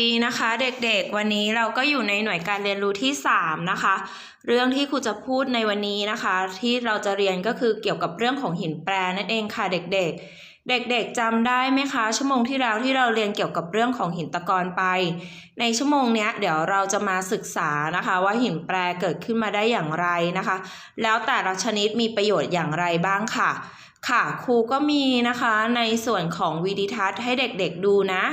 ดีนะคะ เด็กๆ วันนี้เราก็อยู่ในหน่วยการเรียนรู้ที่ 3 นะคะ เรื่องที่ครูจะพูดในวันนี้นะคะ ที่เราจะเรียนก็คือเกี่ยวกับเรื่องของหินแปรนั่นเองค่ะเด็กๆ เด็กๆจำได้ไหมคะ ชั่วโมงที่แล้วที่เราเรียนเกี่ยวกับเรื่องของหินตะกอนไป ในชั่วโมงนี้เดี๋ยวเราจะมาศึกษานะคะ ว่าหินแปรเกิดขึ้นมาได้อย่างไรนะคะ แล้วแต่ละชนิดมีประโยชน์อย่างไรบ้างค่ะ ค่ะครูก็มีนะคะในส่วนของวิดีทัศน์ให้เด็กๆดูนะ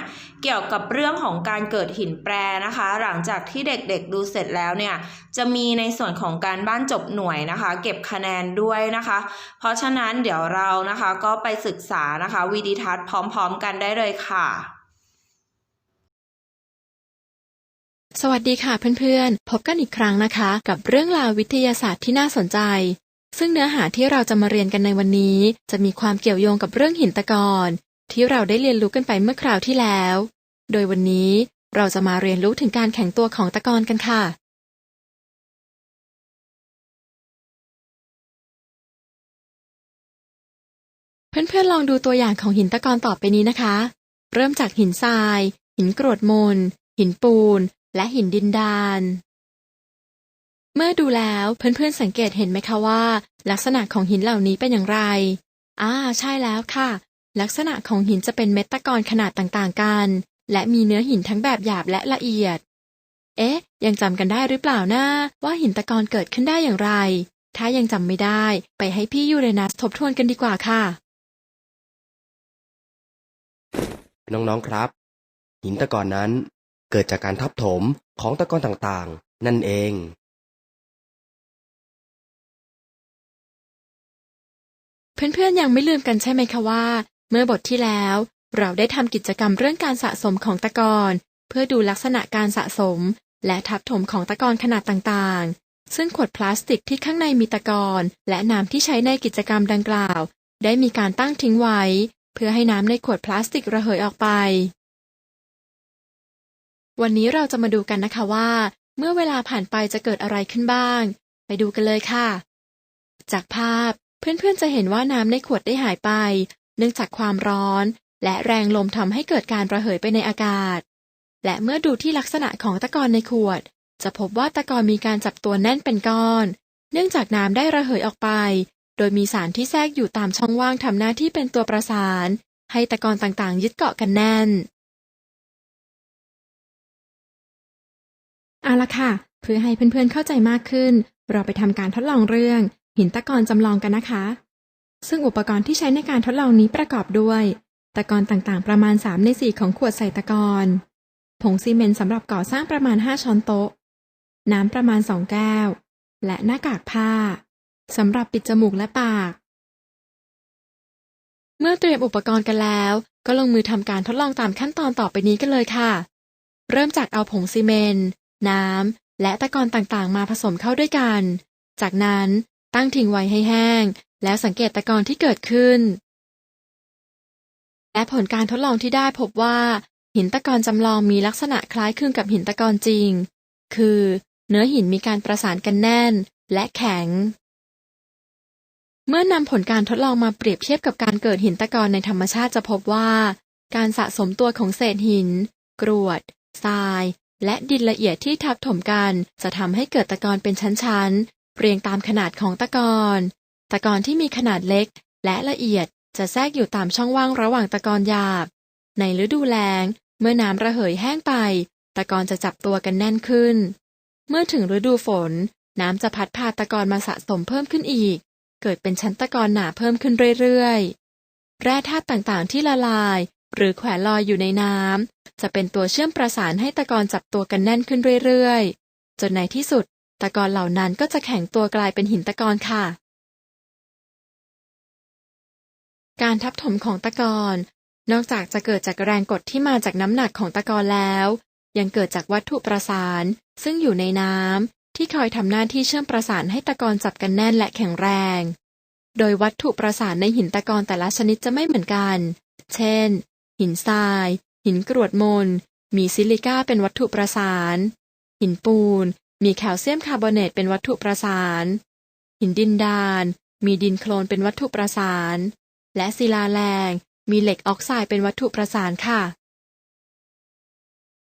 เกี่ยวกับเรื่องของการเกิดหินแปรนะคะ หลังจากที่เด็กๆดูเสร็จแล้วเนี่ยจะมีในส่วนของการบ้านจบหน่วยนะคะ เก็บคะแนนด้วยนะคะ เพราะฉะนั้นเดี๋ยวเรานะคะก็ไปศึกษานะคะวิดีทัศน์พร้อมๆกันได้เลยค่ะสวัสดีค่ะเพื่อนๆ พบกันอีกครั้งนะคะ กับเรื่องราววิทยาศาสตร์ที่น่าสนใจ ซึ่งเนื้อหาที่เราจะมาเรียนกันในวันนี้ จะมีความเกี่ยวโยงกับเรื่องหินตะกอนที่เราได้เรียนรู้กันไปเมื่อคราวที่แล้ว โดยวันนี้เราจะมาเรียนรู้ถึงการแข็งตัวของตะกอนกันค่ะ เพื่อนๆลองดูตัวอย่างของหินตะกอนต่อไปนี้นะคะ เริ่มจากหินทราย หินกรวดมนหินปูน และหินดินดาน เมื่อดูแล้วเพื่อนๆสังเกตเห็นไหมคะว่า ลักษณะของหินเหล่านี้เป็นอย่างไรอ่าใช่แล้วค่ะ ลักษณะของหินจะเป็นเม็ดตะกอนขนาดต่างๆกัน และมีเนื้อหินทั้งแบบหยาบและละเอียด เอ๊ะ ยังจำกันได้หรือเปล่านะว่าหินตะกอนเกิดขึ้นได้อย่างไร ถ้ายังจำไม่ได้ ไปให้พี่ยูเรนัสทบทวนกันดีกว่าค่ะ น้องๆครับ หินตะกอนนั้นเกิดจากการทับถมของตะกอนต่างๆ นั่นเอง เพื่อนๆยังไม่ลืมกันใช่ไหมคะว่า เมื่อบทที่แล้ว เราได้ทำกิจกรรมเรื่องการสะสมของตะกอนเพื่อดูลักษณะการสะสม และทับถมของตะกอนขนาดต่างๆ ซึ่งขวดพลาสติกที่ข้างในมีตะกอนและน้ำที่ใช้ในกิจกรรมดังกล่าว ได้มีการตั้งทิ้งไว้ เพื่อให้น้ำในขวดพลาสติกระเหยออกไป วันนี้เราจะมาดูกันนะคะว่า เมื่อเวลาผ่านไปจะเกิดอะไรขึ้นบ้าง ไปดูกันเลยค่ะ จากภาพ เพื่อนๆจะเห็นว่าน้ำในขวดได้หายไป เนื่องจากความร้อน และแรงลมทำให้เกิดการระเหยไปในอากาศ และเมื่อดูที่ลักษณะของตะกอนในขวด จะพบว่าตะกอนมีการจับตัวแน่นเป็นก้อน เนื่องจากน้ำได้ระเหยออกไป โดยมีสารที่แทรกอยู่ตามช่องว่างทำหน้าที่เป็นตัวประสาน ให้ตะกอนต่างๆ ยึดเกาะกันแน่นเอาละค่ะ เพื่อให้เพื่อนๆเข้าใจมากขึ้น เราไปทำการทดลองเรื่อง หินตะกอนจำลองกันนะคะ ซึ่งอุปกรณ์ที่ใช้ในการทดลองนี้ประกอบด้วย ตะกอนต่างๆ ประมาณ 3 ใน 4 ของขวดใส่ตะกอนผงซีเมนต์สำหรับก่อสร้างประมาณ 5 ช้อนโต๊ะ น้ำประมาณ 2 แก้ว และหน้ากากผ้าสำหรับปิดจมูกและปาก เมื่อเตรียมอุปกรณ์กันแล้ว ก็ลงมือทำการทดลองตามขั้นตอนต่อไปนี้กันเลยค่ะ เริ่มจากเอาผงซีเมนต์น้ำและตะกอนต่างๆ มาผสมเข้าด้วยกัน จากนั้น ตั้งทิ้งไว้ให้แห้ง แล้วสังเกตตะกอนที่เกิดขึ้น และผลการทดลองที่ได้พบว่า หินตะกอนจำลองมีลักษณะคล้ายคลึงกับหินตะกอนจริง คือ เนื้อหินมีการประสานกันแน่นและแข็ง เมื่อนำผลการทดลองมาเปรียบเทียบกับการเกิดหินตะกอนในธรรมชาติจะพบว่า การสะสมตัวของเศษหิน กรวดทรายและดินละเอียดที่ทับถมกันจะทำให้เกิดตะกอนเป็นชั้นๆ เรียงตามขนาดของตะกอนตะกอนที่มีขนาดเล็กและละเอียดจะแทรกอยู่ตามช่องว่างระหว่างตะกอนหยาบ ในฤดูแล้ง เมื่อน้ำระเหยแห้งไป ตะกอนจะจับตัวกันแน่นขึ้น เมื่อถึงฤดูฝน น้ำจะพัดพาตะกอนมาสะสมเพิ่มขึ้นอีก เกิดเป็นชั้นตะกอนหนาเพิ่มขึ้นเรื่อยๆ แร่ธาตุต่างๆที่ละลาย หรือแขวนลอยอยู่ในน้ำจะเป็นตัวเชื่อมประสานให้ตะกอนจับตัวกันแน่นขึ้นเรื่อยๆ จนในที่สุด ตะกอนเหล่านั้นก็จะแข็งตัวกลายเป็นหินตะกอนค่ะ การทับถมของตะกอนนอกจากจะเกิดจากแรงกดที่มาจากน้ำหนักของตะกอนแล้ว ยังเกิดจากวัตถุประสาน ซึ่งอยู่ในน้ำที่คอยทำหน้าที่เชื่อมประสานให้ตะกอนจับกันแน่นและแข็งแรง โดยวัตถุประสานในหินตะกอนแต่ละชนิดจะไม่เหมือนกัน เช่น หินทราย หินกรวดมนมีซิลิก้าเป็นวัตถุประสาน หินปูน มีแคลเซียมคาร์บอเนตเป็นวัตถุประสาน หินดินดาน มีดินโคลนเป็นวัตถุประสาน และศิลาแรง มีเหล็กออกไซด์เป็นวัตถุประสานค่ะ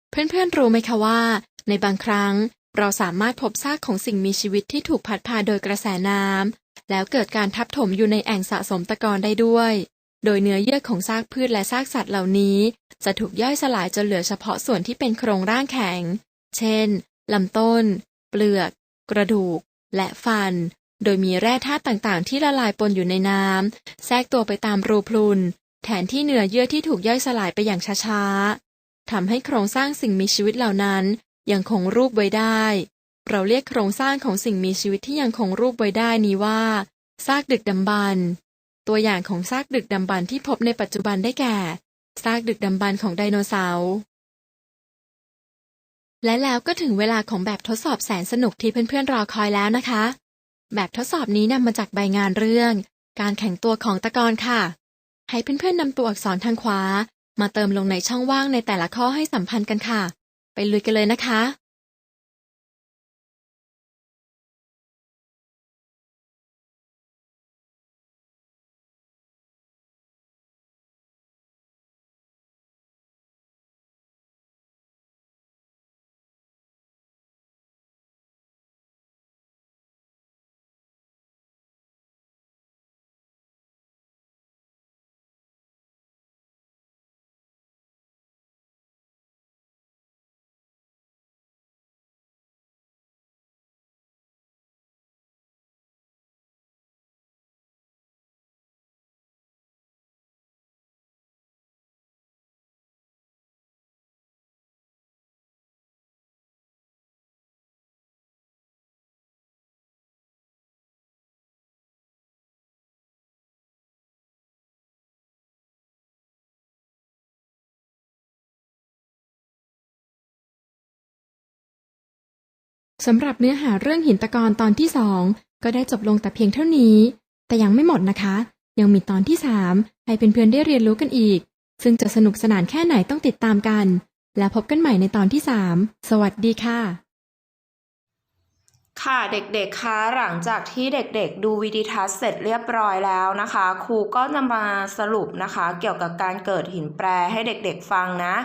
เพื่อนๆรู้ไหมคะว่า ในบางครั้งเราสามารถพบซากของสิ่งมีชีวิตที่ถูกพัดพาโดยกระแสน้ำแล้วเกิดการทับถมอยู่ในแอ่งสะสมตะกอนได้ด้วย โดยเนื้อเยื่อของซากพืชและซากสัตว์เหล่านี้ จะถูกย่อยสลายจนเหลือเฉพาะส่วนที่เป็นโครงร่างแข็ง เช่น ลำต้น เปลือก กระดูก และฟัน โดยมีแร่ธาตุต่างๆ ที่ละลายปนอยู่ในน้ำแทรกตัวไปตามรูพรุน แทนที่เนื้อเยื่อที่ถูกย่อยสลายไปอย่างช้าๆทำให้โครงสร้างสิ่งมีชีวิตเหล่านั้นยังคงรูปไว้ได้ เราเรียกโครงสร้างของสิ่งมีชีวิตที่ยังคงรูปไว้ได้นี้ว่าซากดึกดำบรรพ์ตัวอย่างของซากดึกดำบรรพ์ที่พบในปัจจุบันได้แก่ซากดึกดำบรรพ์ของไดโนเสาร์ และแล้วก็ถึงเวลาของแบบทดสอบแสนสนุกที่เพื่อนๆรอคอยแล้วนะคะ แบบทดสอบนี้นำมาจากใบงานเรื่อง การแข่งตัวของตะกอนค่ะ ให้เพื่อนๆนำตัวอักษรทางขวา มาเติมลงในช่องว่างในแต่ละข้อให้สัมพันธ์กันค่ะ ไปลุยกันเลยนะคะ สำหรับเนื้อหาเรื่องหินตะกอนตอนที่สองก็ได้จบลงแต่เพียงเท่านี้ แต่ยังไม่หมดนะคะ ยังมีตอนที่สามให้เพื่อนๆได้เรียนรู้กันอีก ซึ่งจะสนุกสนานแค่ไหนต้องติดตามกัน แล้วพบกันใหม่ในตอนที่สามสวัสดีค่ะ ค่ะเด็กๆคะหลังจากที่เด็กๆ ดูวิดีทัศน์เสร็จเรียบร้อยแล้วนะคะ ครูก็จะมาสรุปนะคะ เกี่ยวกับการเกิดหินแปรให้เด็กๆฟังนะ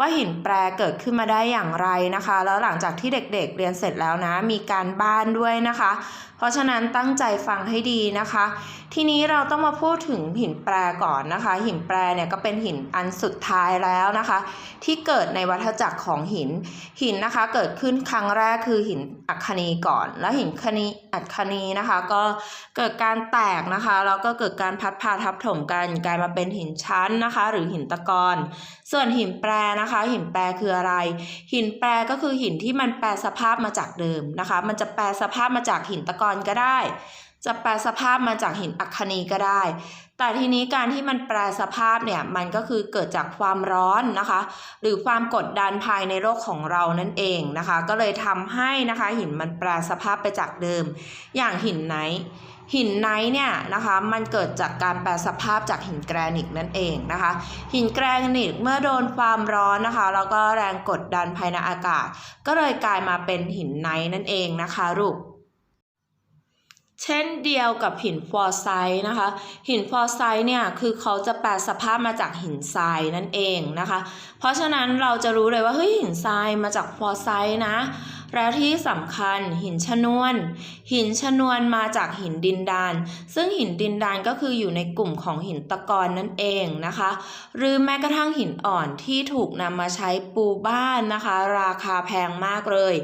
ว่าหินแปรเกิดขึ้นมาได้อย่างไรนะคะ แล้วหลังจากที่เด็กๆเรียนเสร็จแล้วนะ มีการบ้านด้วยนะคะ เพราะฉะนั้นตั้งใจฟังให้ดีนะคะ ทีนี้เราต้องมาพูดถึงหินแปรก่อนนะคะ หินแปรเนี่ยก็เป็นหินอันสุดท้ายแล้วนะคะ ที่เกิดในวัฏจักรของหิน หินนะคะเกิดขึ้นครั้งแรกคือหินอัคนีก่อน แล้วหินคณีอัคนีนะคะ ก็เกิดการแตกนะคะแล้วก็เกิดการพัดพาทับถมกันกลายมาเป็นหินชั้นนะคะ หรือหินตะกอนส่วนหินแปรนะคะ หินแปรคืออะไร หินแปรก็คือหินที่มันแปรสภาพมาจากเดิมนะคะ มันจะแปรสภาพมาจากหินตะกอนก็ได้ จะแปลสภาพมาจากหินอัคนีก็ได้ แต่ทีนี้การที่มันแปลสภาพเนี่ยมันก็คือเกิดจากความร้อนนะคะ หรือความกดดันภายในโลกของเรานั่นเองนะคะ ก็เลยทำให้นะคะหินมันแปลสภาพไปจากเดิม อย่างหินไนหินไนท์เนี่ยนะคะมันเกิดจากการแปลสภาพจากหินแกรนิตนั่นเองนะคะ หินแกรนิตเมื่อโดนความร้อนนะคะแล้วก็แรงกดดันภายในอากาศ ก็เลยกลายมาเป็นหินไนท์นั่นเองนะคะลูก เช่นเดียวกับหินฟอร์ไซต์นะคะ หินฟอร์ไซต์เนี่ยคือเขาจะแปลสภาพมาจากหินทรายนั่นเองนะคะ เพราะฉะนั้นเราจะรู้เลยว่าเฮ้ยหินทรายมาจากฟอร์ไซต์นะ แล้วที่สำคัญหินชนวน หินชนวนมาจากหินดินดาน ซึ่งหินดินดานก็คืออยู่ในกลุ่มของหินตะกอนนั่นเองนะคะ หรือแม้กระทั่งหินอ่อนที่ถูกนำมาใช้ปูบ้านนะคะ ราคาแพงมากเลย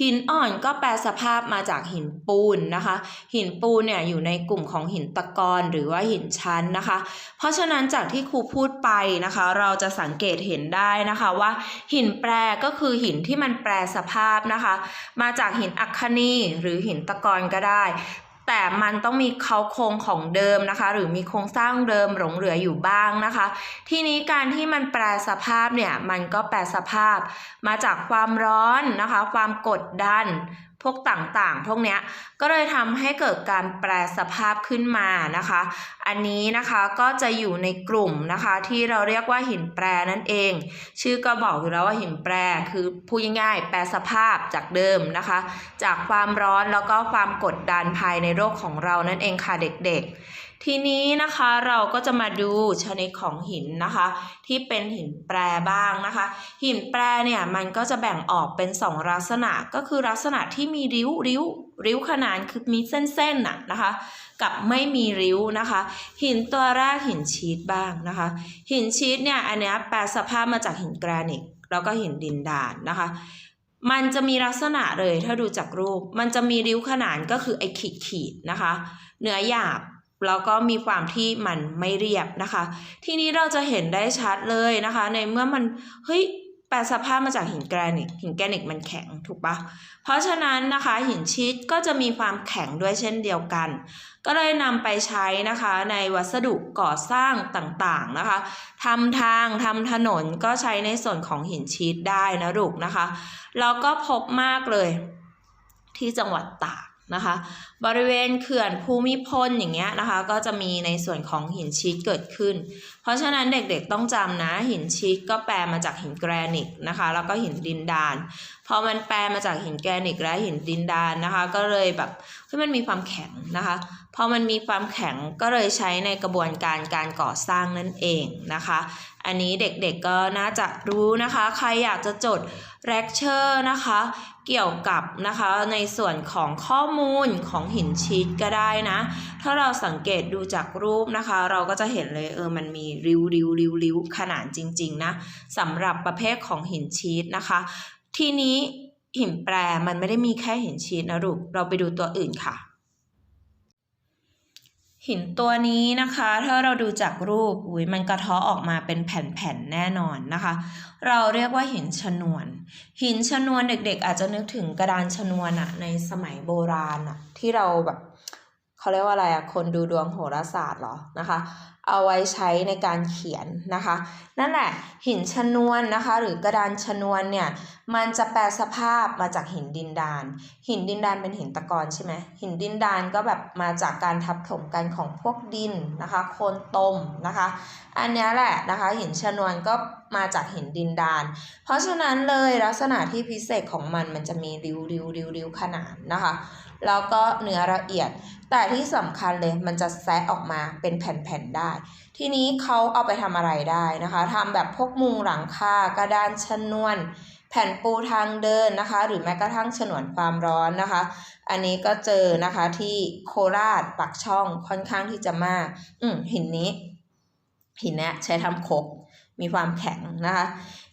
หินอ่อนก็แปลสภาพมาจากหินปูนนะคะ หินปูนเนี่ยอยู่ในกลุ่มของหินตะกอนหรือว่าหินชั้นนะคะ เพราะฉะนั้นจากที่ครูพูดไปนะคะ เราจะสังเกตเห็นได้นะคะว่า หินแปรก็คือหินที่มันแปรสภาพนะคะมาจากหินอัคคนีหรือหินตะกอนก็ได้ แต่มันต้องมีเขาโครงของเดิมนะคะ หรือมีโครงสร้างเดิมหลงเหลืออยู่บ้างนะคะ ทีนี้การที่มันแปรสภาพเนี่ยมันก็แปรสภาพ มาจากความร้อนนะคะ ความกดดัน พวกต่างๆ พวกเนี้ยก็เลยทำให้เกิดการแปรสภาพขึ้นมานะคะ อันนี้นะคะก็จะอยู่ในกลุ่มนะคะที่เราเรียกว่าหินแปรนั่นเอง ชื่อก็บอกอยู่แล้วว่าหินแปรคือพูดง่ายๆ แปรสภาพจากเดิมนะคะ จากความร้อนแล้วก็ความกดดันภายในโลกของเรานั่นเองค่ะเด็กๆ ทีนี้นะคะเราก็จะมาดูชนิดของหินนะคะ ที่เป็นหินแปรบ้างนะคะ หินแปรเนี่ยมันก็จะแบ่งออกเป็นสองลักษณะก็คือลักษณะที่มีริ้วริ้วริ้วขนานคือมีเส้นๆน่ะนะคะ กับไม่มีริ้วนะคะ หินตัวแรกหินชีตบ้างนะคะ หินชีตเนี่ยอันนี้แปลสภาพมาจากหินแกรนิตแล้วก็หินดินดานนะคะมันจะมีลักษณะเลยถ้าดูจากรูป มันจะมีริ้วขนานก็คือไอ้ขีดขีดๆนะคะ เนื้อหยาบ แล้วก็มีความที่มันไม่เรียบนะคะ ทีนี้เราจะเห็นได้ชัดเลยนะคะ ในเมื่อมันเฮ้ยแปลสภาพมาจากหินแกรนิตหินแกรนิตมันแข็งถูกปะเพราะฉะนั้นนะคะหินชีตก็จะมีความแข็งด้วยเช่นเดียวกัน ก็เลยนำไปใช้นะคะในวัสดุก่อสร้างต่างๆนะคะทำทางทำถนนก็ใช้ในส่วนของหินชีตได้นะลูกนะคะแล้วก็พบมากเลยที่จังหวัดตาก นะคะ บริเวณเขื่อนภูมิพลอย่างเงี้ยนะคะ ก็จะมีในส่วนของหินชีตเกิดขึ้น เพราะฉะนั้นเด็กๆต้องจำนะหินชีตก็แปลมาจากหินแกรนิตนะคะ แล้วก็หินดินดานพอมันแปลมาจากหินแกรนิตและหินดินดานนะคะ ก็เลยแบบเฮ้มันมีความแข็งนะคะพอมันมีความแข็งก็เลยใช้ในกระบวนการการก่อสร้างนั่นเองนะคะ อันนี้เด็กๆก็น่าจะรู้นะคะ ใครอยากจะจดเลคเชอร์นะคะ เกี่ยวกับนะคะในส่วนของข้อมูลของหินชีตก็ได้นะ ถ้าเราสังเกตดูจากรูปนะคะ เราก็จะเห็นเลยเออมันมีริ้วริ้วริ้วริ้วขนาดจริง ๆ นะสำหรับประเภทของหินชีตนะคะ ทีนี้หินแปรมันไม่ได้มีแค่หินชีตนะลูกเราไปดูตัวอื่นค่ะ หินตัวนี้นะคะ ถ้าเราดูจากรูปอุ้ยมันกระเทาะออกมาเป็นแผ่นๆแน่นอนนะคะ เราเรียกว่าหินชนวน หินชนวนเด็กๆ อาจจะนึกถึงกระดานชนวนอะในสมัยโบราณอะที่เราแบบเขาเรียกว่าอะไรอะคนดูดวงโหราศาสตร์เหรอนะคะ เอาไว้ใช้ในการเขียนนะคะ นั่นแหละหินชนวนนะคะ หรือกระดานชนวนเนี่ยมันจะแปลสภาพมาจากหินดินดาน หินดินดานเป็นหินตะกอนใช่ไหมหินดินดานก็แบบมาจากการทับถมกันของพวกดินนะคะโคลนตมนะคะ อันนี้แหละนะคะหินชนวนก็มาจากหินดินดาน เพราะฉะนั้นเลยลักษณะที่พิเศษของมันมันจะมีริ้วริ้วริ้วริ้วขนานนะคะ แล้วก็เนื้อละเอียด แต่ที่สำคัญเลยมันจะแซะออกมาเป็นแผ่นๆได้ ทีนี้เขาเอาไปทำอะไรได้นะคะทำแบบพวกมุงหลังคากระดานชนวน แผ่นปูทางเดินนะคะ หรือแม้กระทั่งฉนวนความร้อนนะคะ อันนี้ก็เจอนะคะที่โคราชปักช่องค่อนข้างที่จะมาก อืมหินนี้หินเนี้ยใช้ทำครก มีความแข็งนะคะ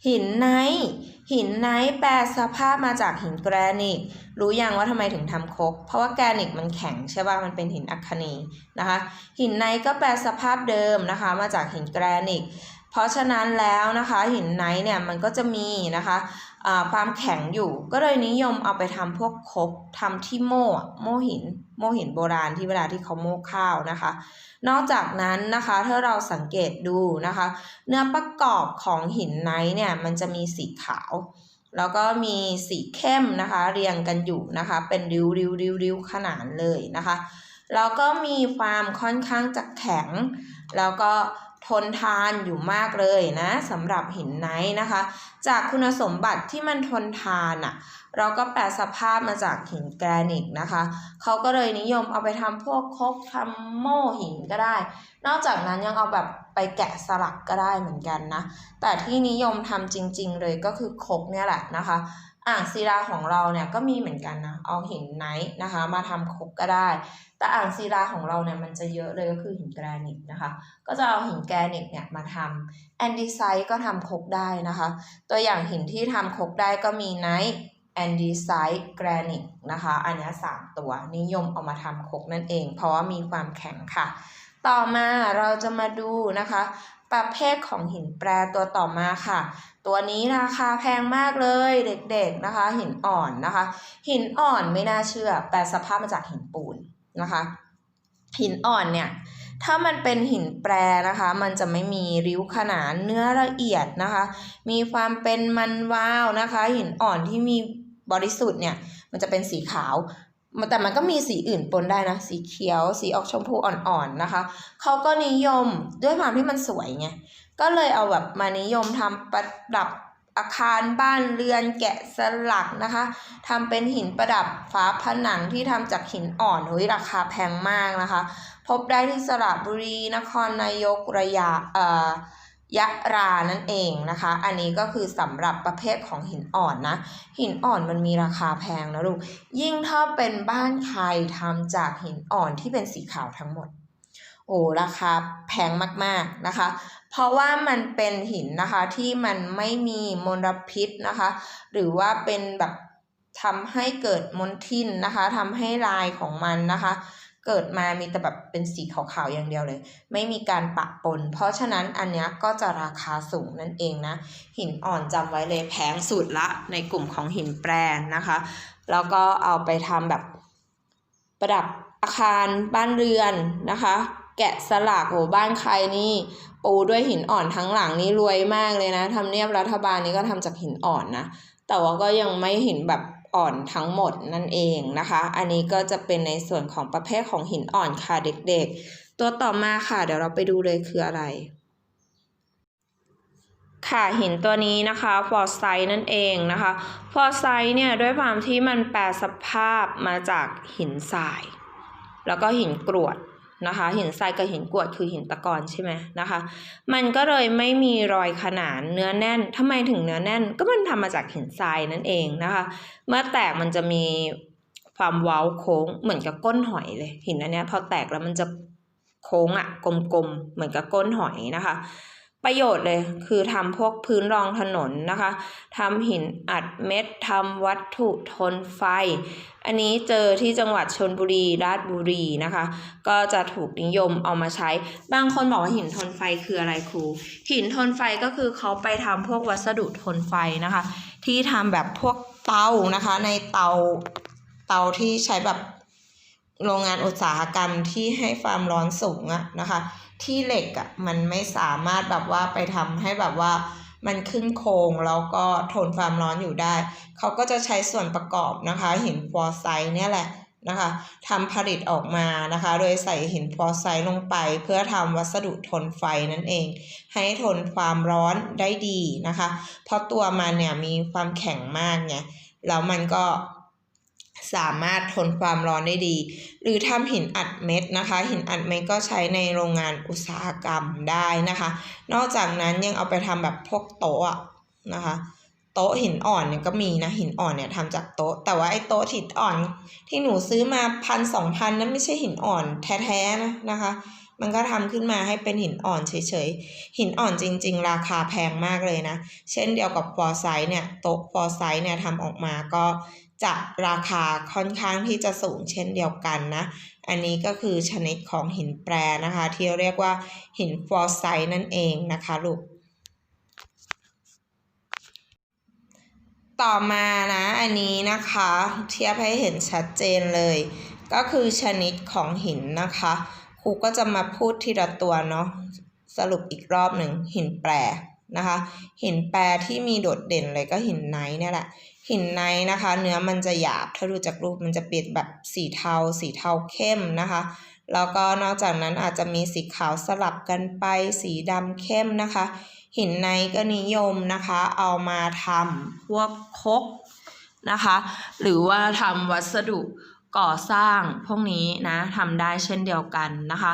หินไนท์หินไนท์แปลสภาพมาจากหินแกรนิตรู้ยังว่าทำไมถึงทำคก เพราะว่าแกรนิตมันแข็งใช่ป่ะมันเป็นหินอัคนีนะคะ หินไนท์ก็แปลสภาพเดิมนะคะ มาจากหินแกรนิตเพราะฉะนั้นแล้วนะคะหินไนท์เนี่ยมันก็จะมีนะคะ ความแข็งอยู่ ก็เลยนิยมเอาไปทำพวกครกทำที่โม่โม่หิน โม่หินโบราณที่เวลาที่เขาโม่ข้าวนะคะ นอกจากนั้นนะคะถ้าเราสังเกตดูนะคะ เนื้อประกอบของหินไนท์เนี่ยมันจะมีสีขาว แล้วก็มีสีเข้มนะคะ เรียงกันอยู่นะคะ เป็นริ้วริ้วริ้วริ้วขนานเลยนะคะแล้วก็มีความค่อนข้างจะแข็ง แล้วก็ นทานอยู่มากเลยนะสำหรับหินไนท์นะคะ จากคุณสมบัติที่มันทนทานอะ่ะเราก็แปลสภาพมาจากหินแกรนิตนะคะเขาก็เลยนิยมเอาไปทำพวกครกทำโม่หินก็ได้ นอกจากนั้นยังเอาแบบไปแกะสลักก็ได้เหมือนกันนะ แต่ที่นิยมทำจริง ๆ เลยก็คือครกเนี่ยแหละนะคะ อ่างศิลาของเราเนี่ยก็มีเหมือนกันนะเอาหินไนท์นะคะ มาทำครกก็ได้ แต่อ่างศิลาของเราเนี่ยมันจะเยอะเลยก็คือหินแกรนิตนะคะ ก็จะเอาหินแกรนิตเนี่ยมาทำแอนดีไซต์ก็ทำครกได้นะคะ ตัวอย่างหินที่ทำครกได้ก็มีไนท์แอนดีไซต์แกรนิตนะคะ อันนี้สามตัวนิยมเอามาทำครกนั่นเอง เพราะว่ามีความแข็งค่ะ ต่อมาเราจะมาดูนะคะ ประเภทของหินแปรตัวต่อมาค่ะ ตัวนี้ราคาแพงมากเลยเด็กๆนะคะ หินอ่อนนะคะ หินอ่อนไม่น่าเชื่อ แปลสภาพมาจากหินปูนนะคะ หินอ่อนเนี่ยถ้ามันเป็นหินแปรนะคะ มันจะไม่มีริ้วขนานเนื้อละเอียดนะคะ มีความเป็นมันวาวนะคะ หินอ่อนที่มีบริสุทธิ์เนี่ย มันจะเป็นสีขาว แต่มันก็มีสีอื่นปนได้นะ สีเขียว สีออกชมพูอ่อนๆนะคะเขาก็นิยมด้วยความที่มันสวยไงก็เลยเอาแบบมานิยมทำประดับอาคารบ้านเรือนแกะสลักนะคะทำเป็นหินประดับฝาผนังที่ทำจากหินอ่อนเฮ้ยราคาแพงมากนะคะ พบได้ที่สระบุรีนครนายกระยาเอ่อ ยะรานั่นเองนะคะ อันนี้ก็คือสำหรับประเภทของหินอ่อนนะ หินอ่อนมันมีราคาแพงนะลูก ยิ่งถ้าเป็นบ้านใครทำจากหินอ่อนที่เป็นสีขาวทั้งหมด โอ้ราคาแพงมากๆนะคะ เพราะว่ามันเป็นหินนะคะที่มันไม่มีมลพิษนะคะ หรือว่าเป็นแบบทำให้เกิดมลทินนะคะทำให้ลายของมันนะคะ เกิดมามีแต่แบบเป็นสีขาวๆอย่างเดียวเลย ไม่มีการปะปน เพราะฉะนั้นอันนี้ก็จะราคาสูงนั่นเองนะ หินอ่อนจำไว้เลยแพงสุดละในกลุ่มของหินแปรนะคะ แล้วก็เอาไปทำแบบประดับอาคารบ้านเรือนนะคะ แกะสลักโหบ้านใครนี่ปูด้วยหินอ่อนทั้งหลังนี่รวยมากเลยนะทำเนียบรัฐบาลนี่ก็ทำจากหินอ่อนนะแต่ว่าก็ยังไม่เหินแบบ อ่อนทั้งหมดนั่นเองนะคะ อันนี้ก็จะเป็นในส่วนของประเภทของหินอ่อนค่ะเด็กๆ ตัวต่อมาค่ะ เดี๋ยวเราไปดูเลยคืออะไร ค่ะหินตัวนี้นะคะฟอร์ไซนั่นเองนะคะฟอร์ไซเนี่ยด้วยความที่มันแปลสภาพมาจากหินทราย แล้วก็หินกรวด นะคะหินทรายกับหินกรวดคือหินตะกอนใช่ไหมนะคะ มันก็เลยไม่มีรอยขนานเนื้อแน่นทำไมถึงเนื้อแน่น ก็มันทำมาจากหินทรายนั่นเองนะคะ เมื่อแตกมันจะมีความเว้าโค้งเหมือนกับก้นหอยเลย หินอันเนี้ยพอแตกแล้วมันจะโค้งอะกลมๆเหมือนกับก้นหอยนะคะ ประโยชน์เลย คือทำพวกพื้นรองถนนนะคะทำหินอัดเม็ดทำวัตถุทนไฟ อันนี้เจอที่จังหวัดชนบุรีราชบุรีนะคะ ก็จะถูกนิยมเอามาใช้ บางคนบอกว่าหินทนไฟคืออะไรครู หินทนไฟก็คือเขาไปทำพวกวัสดุทนไฟนะคะ ที่ทำแบบพวกเตานะคะ ในเตาเตาที่ใช้แบบโรงงานอุตสาหกรรมที่ให้ความร้อนสูงอะนะคะ ที่เหล็กอะมันไม่สามารถแบบว่าไปทำให้แบบว่ามันขึ้นโครงแล้วก็ทนความร้อนอยู่ได้ เขาก็จะใช้ส่วนประกอบนะคะ หินฟอร์ไซต์เนี่ยแหละนะคะทำผลิตออกมานะคะ โดยใส่หินฟอร์ไซต์ลงไป เพื่อทำวัสดุทนไฟนั่นเอง ให้ทนความร้อนได้ดีนะคะ เพราะตัวมันเนี่ยมีความแข็งมากไงแล้วมันก็ สามารถทนความร้อนได้ดี หรือทำหินอัดเม็ดนะคะ หินอัดเม็ดก็ใช้ในโรงงานอุตสาหกรรมได้นะคะ นอกจากนั้นยังเอาไปทำแบบพวกโต๊ะนะคะโต๊ะหินอ่อนเนี่ยก็มีนะหินอ่อนเนี่ยทำจากโต๊ะ แต่ว่าไอ้โต๊ะหินอ่อน ที่หนูซื้อมาพันสองพันนั้นไม่ใช่หินอ่อนแท้ๆนะนะคะ มันก็ทำขึ้นมาให้เป็นหินอ่อนเฉยๆหินอ่อนจริง ๆ ราคาแพงมากเลยนะ เช่นเดียวกับฟอร์ไซต์เนี่ยโต๊ะฟอร์ไซต์เนี่ยทำออกมาก็ จะราคาค่อนข้างที่จะสูงเช่นเดียวกันนะ อันนี้ก็คือชนิดของหินแปรนะคะ ที่เรียกว่าหินฟอร์ไซต์นั่นเองนะคะลูก ต่อมานะอันนี้นะคะเทียบให้เห็นชัดเจนเลย ก็คือชนิดของหินนะคะครูก็จะมาพูดทีละตัวเนาะสรุปอีกรอบหนึ่งหินแปรนะคะหินแปรที่มีโดดเด่นเลยก็หินไนท์เนี่ยแหละ หินไนนะคะ เนื้อมันจะหยาบถ้าดูจากรูปมันจะเปลี่ยนแบบสีเทา สีเทาเข้มนะคะ แล้วก็นอกจากนั้นอาจจะมีสีขาวสลับกันไปสีดำเข้มนะคะ หินไนก็นิยมนะคะ เอามาทำพวกคกนะคะ หรือว่าทำวัสดุก่อสร้างพวกนี้นะทำได้เช่นเดียวกันนะคะ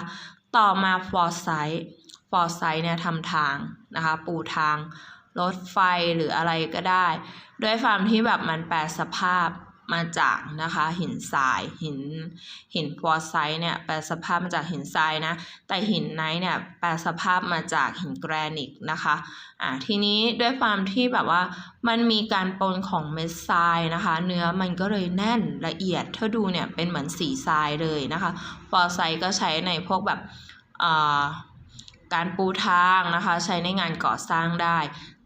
ต่อมาฟอร์ไซต์ฟอร์ไซต์เนี่ยทำทางนะคะ ปูทาง รถไฟหรืออะไรก็ได้ ด้วยความที่แบบมันแปลสภาพมาจากนะคะหินทรายหินหินฟอร์ไซต์เนี่ยแปลสภาพมาจากหินทรายนะแต่หินไนท์เนี่ยแปลสภาพมาจากหินแกรนิตนะคะอ่าทีนี้ด้วยความที่แบบว่ามันมีการปนของเม็ดทรายนะคะ เนื้อมันก็เลยแน่นละเอียดถ้าดูเนี่ยเป็นเหมือนสีทรายเลยนะคะฟอร์ไซต์ก็ใช้ในพวกแบบอ่าการปูทางนะคะ ใช้ในงานก่อสร้างได้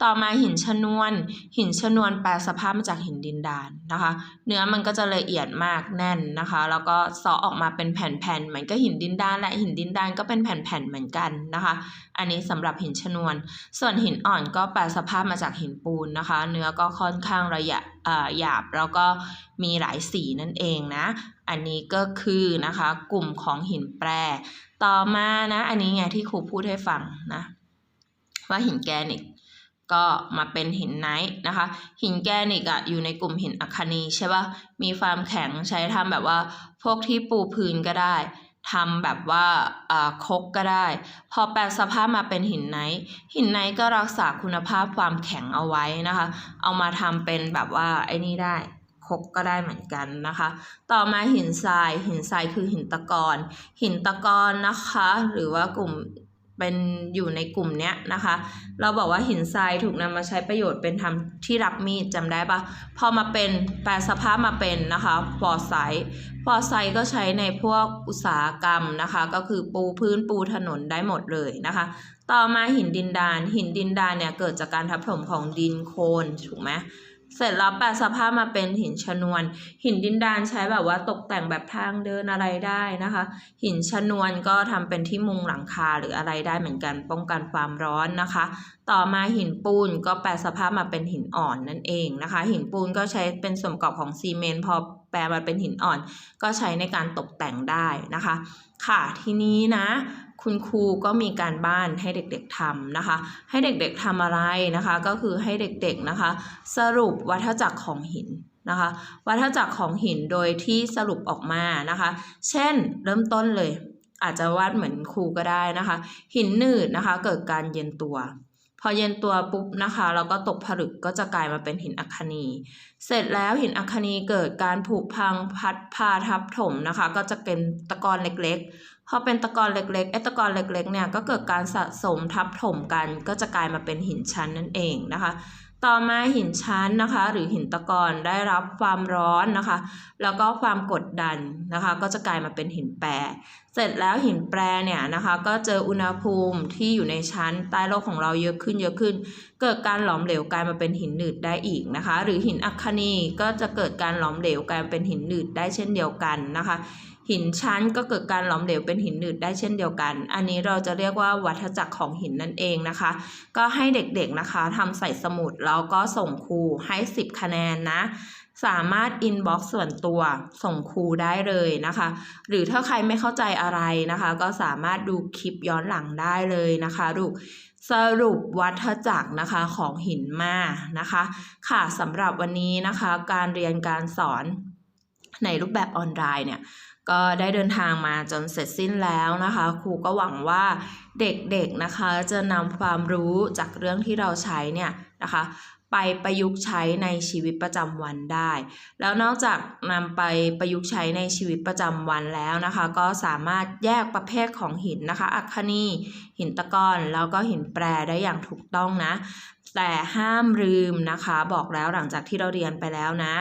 ต่อมาหินชนวน หินชนวนแปลสภาพมาจากหินดินดานนะคะ เนื้อมันก็จะละเอียดมากแน่นนะคะ แล้วก็ซอออกมาเป็นแผ่นๆเหมือนก็หินดินดานและหินดินดานก็เป็นแผ่นๆเหมือนกันนะคะ อันนี้สำหรับหินชนวน ส่วนหินอ่อนก็แปลสภาพมาจากหินปูนนะคะ เนื้อก็ค่อนข้างระยะเอ่อหยาบแล้วก็มีหลายสีนั่นเองนะ อันนี้ก็คือนะคะกลุ่มของหินแปร ต่อมานะ อันนี้ไงที่ครูพูดให้ฟังนะว่าหินแกนิต ก็มาเป็นหินไนท์นะคะ หินแกนิตอะอยู่ในกลุ่มหินอัคนีใช่ปะมีความแข็งใช้ทำแบบว่า พวกที่ปูพื้นก็ได้ทำแบบว่าอ่าคกก็ได้ พอแปลสภาพมาเป็นหินไนท์หินไนท์ก็รักษาคุณภาพความแข็งเอาไว้นะคะ เอามาทำเป็นแบบว่าไอ้นี่ได้คกก็ได้เหมือนกันนะคะ ต่อมาหินทราย หินทรายคือหินตะกอนหินตะกอนนะคะ หรือว่ากลุ่ม เป็นอยู่ในกลุ่มเนี้ยนะคะ เราบอกว่าหินทรายถูกนำมาใช้ประโยชน์เป็นทำที่รับมีดจำได้ปะพอมาเป็นแปลสภาพมาเป็นนะคะฟอร์ไซฟอร์ไซก็ใช้ในพวกอุตสาหกรรมนะคะ ก็คือปูพื้นปูถนนได้หมดเลยนะคะ ต่อมาหินดินดานหินดินดานเนี่ยเกิดจากการทับถมของดินโคลนถูกไหม เสร็จแล้วแปลสภาพมาเป็นหินชนวน หินดินดานใช้แบบว่าตกแต่งแบบทางเดินอะไรได้นะคะ หินชนวนก็ทำเป็นที่มุงหลังคาหรืออะไรได้เหมือนกันป้องกันความร้อนนะคะ ต่อมาหินปูนก็แปลสภาพมาเป็นหินอ่อนนั่นเองนะคะ หินปูนก็ใช้เป็นส่วนประกอบของซีเมนต์พอแปลมาเป็นหินอ่อน ก็ใช้ในการตกแต่งได้นะคะ ค่ะทีนี้นะ คุณครูก็มีการบ้านให้เด็กๆทำนะคะ ให้เด็กๆทำอะไรนะคะ ก็คือให้เด็กๆนะคะ สรุปวัฏจักรของหินนะคะ วัฏจักรของหินโดยที่สรุปออกมานะคะ เช่นเริ่มต้นเลย อาจจะวาดเหมือนครูก็ได้นะคะ หินหนืดนะคะเกิดการเย็นตัว พอเย็นตัวปุ๊บนะคะเราก็ตกผลึกก็จะกลายมาเป็นหินอัคนี เสร็จแล้วหินอัคคนีเกิดการผุพังพัดพาทับถมนะคะ ก็จะเป็นตะกอนเล็กๆ พอเป็นตะกอนเล็กๆไอ้ตะกอนเล็กๆเนี่ยก็เกิดการสะสมทับถมกัน ก็จะกลายมาเป็นหินชั้นนั่นเองนะคะ ต่อมาหินชั้นนะคะ หรือหินตะกอนได้รับความร้อนนะคะ แล้วก็ความกดดันนะคะ ก็จะกลายมาเป็นหินแปร เสร็จแล้วหินแปรเนี่ยนะคะ ก็เจออุณหภูมิที่อยู่ในชั้นใต้โลกของเราเยอะขึ้นเยอะขึ้น เกิดการหลอมเหลวกลายมาเป็นหินหนืดได้อีกนะคะ หรือหินอัคคนีก็จะเกิดการหลอมเหลวกลายเป็นหินหนืดได้เช่นเดียวกันนะคะ หินชั้นก็เกิดการหลอมเหลวเป็นหินหนืดได้เช่นเดียวกัน อันนี้เราจะเรียกว่าวัฏจักรของหินนั่นเองนะคะ ก็ให้เด็กๆนะคะทำใส่สมุดแล้วก็ส่งครูให้ 10 คะแนนนะสามารถอินบ็อกซ์ส่วนตัวส่งครูได้เลยนะคะ หรือถ้าใครไม่เข้าใจอะไรนะคะ ก็สามารถดูคลิปย้อนหลังได้เลยนะคะลูกสรุปวัฏจักรนะคะของหินมานะคะ ค่ะสำหรับวันนี้นะคะ การเรียนการสอนในรูปแบบออนไลน์เนี่ย ก็ได้เดินทางมาจนเสร็จสิ้นแล้วนะคะ ครูก็หวังว่าเด็กๆนะคะจะนำความรู้จากเรื่องที่เราใช้เนี่ยนะคะไปประยุกต์ใช้ในชีวิตประจำวันได้ แล้วนอกจากนำไปประยุกต์ใช้ในชีวิตประจำวันแล้วนะคะ ก็สามารถแยกประเภทของหินนะคะ อัคคนีหินตะกอนแล้วก็หินแปรได้อย่างถูกต้องนะ แต่ห้ามลืมนะคะ บอกแล้วหลังจากที่เราเรียนไปแล้วนะ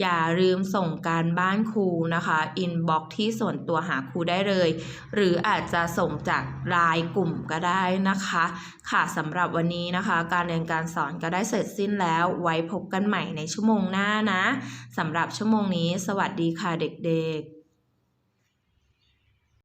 อย่าลืมส่งการบ้านครูนะคะอินบ็อกที่ส่วนตัวหาครูได้เลย หรืออาจจะส่งจากไลน์กลุ่มก็ได้นะคะ ค่ะสำหรับวันนี้นะคะ การเรียนการสอนก็ได้เสร็จสิ้นแล้ว ไว้พบกันใหม่ในชั่วโมงหน้านะสำหรับชั่วโมงนี้ สวัสดีค่ะเด็กๆ